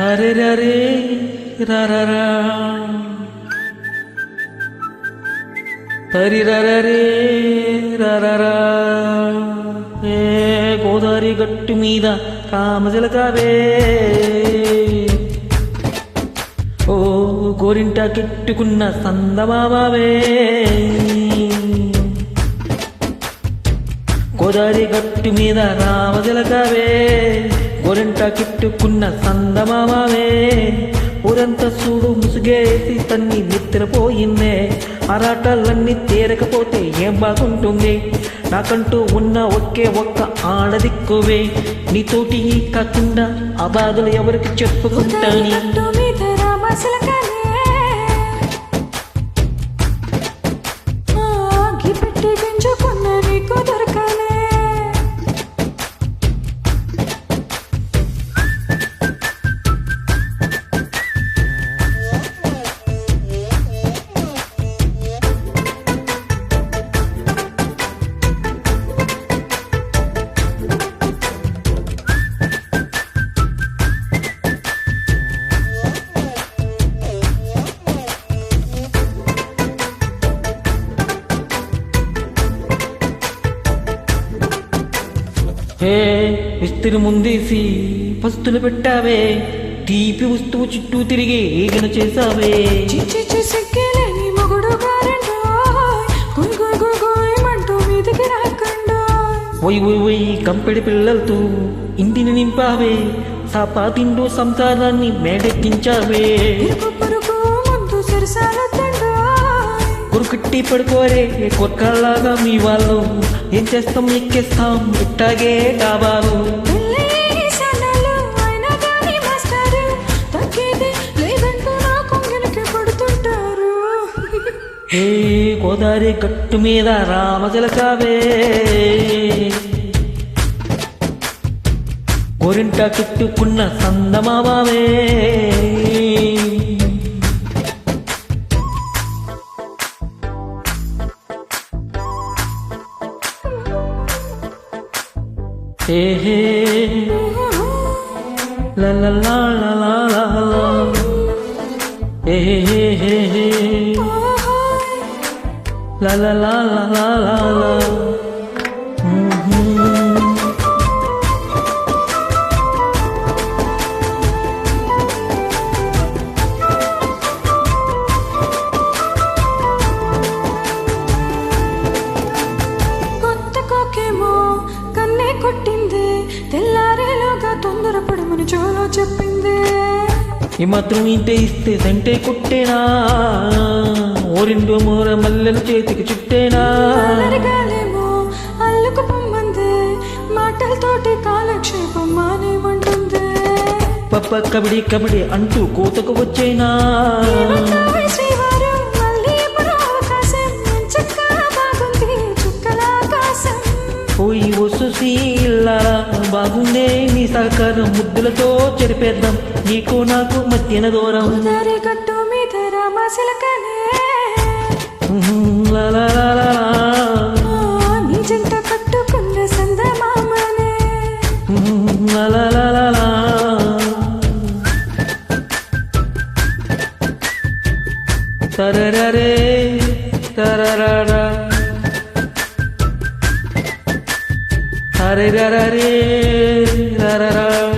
అరే రరే రరరా హరిరరే రరరా ఏ గోదావరి గట్టు మీద కామజలకావే ఓ గోరింట కెట్టుకున్న సందమావే గోదావరి గట్టు మీద రామజలకావే ఒరంట కిట్టుకున్న సందమామే ఊరంతా చూడు ముసుగేసి తన్ని నిద్రపోయిందే ఆరాటాలన్నీ తీరకపోతే ఏం బాగుంటుంది? నాకంటూ ఉన్న ఒకే ఒక్క ఆడదిక్కువే. నీతోటి కాకుండా ఆ బాధలు ఎవరికి చెప్పుకుంటాను? హే విస్తరి ముందేసి పస్తులు పెట్టావే తీపి వస్తువు చుట్టూ తిరిగి ఈగన చేసావే. ఒయ్ ఒయ్ ఒయ్ కంపెడి పిల్లలతో ఇంటిని నింపావే సాపాతిండు సంసారాన్ని మేడెక్కించావే ఇరుకు కురుకుట్టి పడుకోరే కొరకల్లాగా మీ వాళ్ళు. ఏం చేస్తాం ఎక్కేస్తాం ఇట్టాగే డాబాలు. ఏ గోదావరి గట్టు మీద రామజలకావే గోరింట చుట్టుకున్న సందమావే హే హే లా లా లా లా లా లా హే హే హే హే కన్నే తెల్లారేలోగా తొందరపడమని చోలో చెప్పింది. ఈ మాత్రం ఇంటే ఇస్తే సంటే కుట్టేనా? ఓ రెండు మూర మల్లెలు చేతికి చుట్టేనా? అలరిగాలేమో అల్లుకు పొమ్మంది. మాటలతోటి కాలక్షేపం మానేమంటుంది. పప్ప కబడి కబడి అంటూ కోతకు వచ్చేనా? ఇల్లారా బాగుందే నీ సహకారం ముద్దులతో చెరిపేద్దాం నీకు నాకు మధ్యన దూరం గట్టు మీద రామశిలకనే. La la la la la. ఆ, నీ జంట కట్టుకున్న సందమామనే Mhm. La da da da da da da